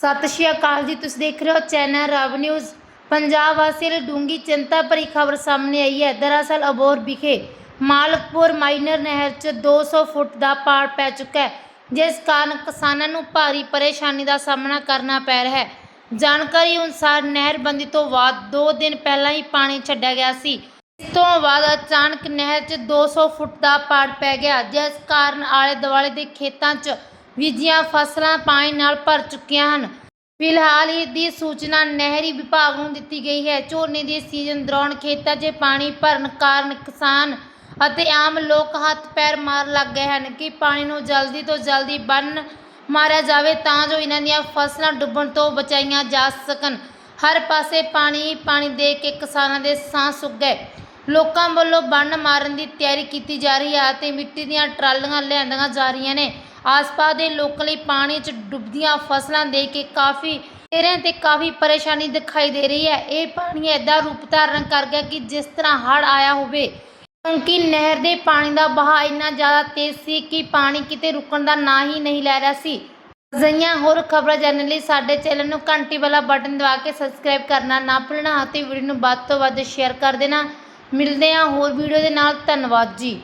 ਸਤਿ ਸ਼੍ਰੀ ਅਕਾਲ ਜੀ, ਤੁਸੀਂ ਦੇਖ ਰਹੇ ਹੋ ਚੈਨਲ ਰਵ ਨਿਊਜ਼। ਪੰਜਾਬ ਵਾਸੀਆਂ ਲਈ ਡੂੰਗੀ ਚਿੰਤਾ ਭਰੀ ਖਬਰ ਸਾਹਮਣੇ ਆਈ ਹੈ। ਦਰਅਸਲ ਅਬੋਰ ਵਿਖੇ ਮਾਲਕਪੁਰ ਮਾਈਨਰ ਨਹਿਰ 'ਚ 200 ਫੁੱਟ ਦਾ ਪਾੜ ਪੈ ਚੁੱਕਾ ਹੈ, ਜਿਸ ਕਾਰਨ ਕਿਸਾਨਾਂ ਨੂੰ ਭਾਰੀ ਪਰੇਸ਼ਾਨੀ ਦਾ ਸਾਹਮਣਾ ਕਰਨਾ ਪੈ ਰਿਹਾ ਹੈ। ਜਾਣਕਾਰੀ ਅਨੁਸਾਰ ਨਹਿਰਬੰਦੀ ਤੋਂ ਬਾਅਦ 2 ਦਿਨ ਪਹਿਲਾਂ ਹੀ ਪਾਣੀ ਛੱਡਿਆ ਗਿਆ ਸੀ। ਇਸ ਤੋਂ ਬਾਅਦ ਅਚਾਨਕ ਨਹਿਰ 'ਚ 200 ਫੁੱਟ ਦਾ ਪਾੜ ਪੈ ਗਿਆ, ਜਿਸ ਕਾਰਨ ਆਲੇ ਦੁਆਲੇ ਦੇ ਖੇਤਾਂ 'ਚ ਬੀਜੀਆਂ ਫਸਲਾਂ ਪਾਣੀ ਨਾਲ ਭਰ ਚੁੱਕੀਆਂ ਹਨ। ਫਿਲਹਾਲ ਇਸ ਦੀ ਸੂਚਨਾ ਨਹਿਰੀ ਵਿਭਾਗ ਨੂੰ ਦਿੱਤੀ ਗਈ ਹੈ। ਝੋਨੇ ਦੇ ਸੀਜ਼ਨ ਦੌਰਾਨ ਖੇਤਾਂ 'ਚ ਪਾਣੀ ਭਰਨ ਕਾਰਨ ਕਿਸਾਨ ਅਤੇ ਆਮ ਲੋਕ ਹੱਥ ਪੈਰ ਮਾਰ ਲੱਗ ਗਏ ਹਨ ਕਿ ਪਾਣੀ ਨੂੰ ਜਲਦੀ ਤੋਂ ਜਲਦੀ ਬੰਨ ਮਾਰਿਆ ਜਾਵੇ ਤਾਂ ਜੋ ਇਹਨਾਂ ਦੀਆਂ ਫਸਲਾਂ ਡੁੱਬਣ ਤੋਂ ਬਚਾਈਆਂ ਜਾ ਸਕਣ। ਹਰ ਪਾਸੇ ਪਾਣੀ ਹੀ ਪਾਣੀ ਦੇ ਕੇ ਕਿਸਾਨਾਂ ਦੇ ਸਾਹ ਸੁੱਕ ਗਏ। ਲੋਕਾਂ ਵੱਲੋਂ ਬੰਨ ਮਾਰਨ ਦੀ ਤਿਆਰੀ ਕੀਤੀ ਜਾ ਰਹੀ ਹੈ ਅਤੇ ਮਿੱਟੀ ਦੀਆਂ ਟਰਾਲੀਆਂ ਲਿਆਂਦੀਆਂ ਜਾ ਰਹੀਆਂ ਨੇ। ਆਸ-ਪਾਸ ਦੇ ਲੋਕਾਂ ਲਈ ਪਾਣੀ 'ਚ ਡੁੱਬਦੀਆਂ ਫਸਲਾਂ ਦੇਖ ਕੇ ਕਾਫੀ ਚਿਹਰਿਆਂ ਤੇ ਕਾਫੀ ਪਰੇਸ਼ਾਨੀ ਦਿਖਾਈ ਦੇ ਰਹੀ ਹੈ। ਇਹ ਪਾਣੀ ਐਦਾ ਰੂਪ ਧਾਰਨ ਕਰ ਗਿਆ ਕਿ ਜਿਸ ਤਰ੍ਹਾਂ ਹੜ੍ਹ ਆਇਆ ਹੋਵੇ, ਕਿਉਂਕਿ ਨਹਿਰ ਦੇ ਪਾਣੀ ਦਾ ਵਹਾਅ ਇੰਨਾ ਜ਼ਿਆਦਾ ਤੇਜ਼ ਸੀ ਕਿ ਪਾਣੀ ਕਿਤੇ ਰੁਕਣ ਦਾ ਨਾਂ ਹੀ ਨਹੀਂ ਲੈ ਰਿਹਾ ਸੀ। ਅਜਿਹੀਆਂ ਹੋਰ ਖਬਰਾਂ ਜਾਣਨ ਲਈ ਸਾਡੇ ਚੈਨਲ ਨੂੰ ਘੰਟੀ ਵਾਲਾ ਬਟਨ ਦਬਾ ਕੇ ਸਬਸਕ੍ਰਾਈਬ ਕਰਨਾ ਨਾ ਭੁੱਲਣਾ ਅਤੇ ਵੀਡੀਓ ਨੂੰ ਵੱਧ ਤੋਂ ਵੱਧ ਸ਼ੇਅਰ ਕਰ ਦੇਣਾ। ਮਿਲਦੇ ਹਾਂ ਹੋਰ ਵੀਡੀਓ ਦੇ ਨਾਲ। ਧੰਨਵਾਦ ਜੀ।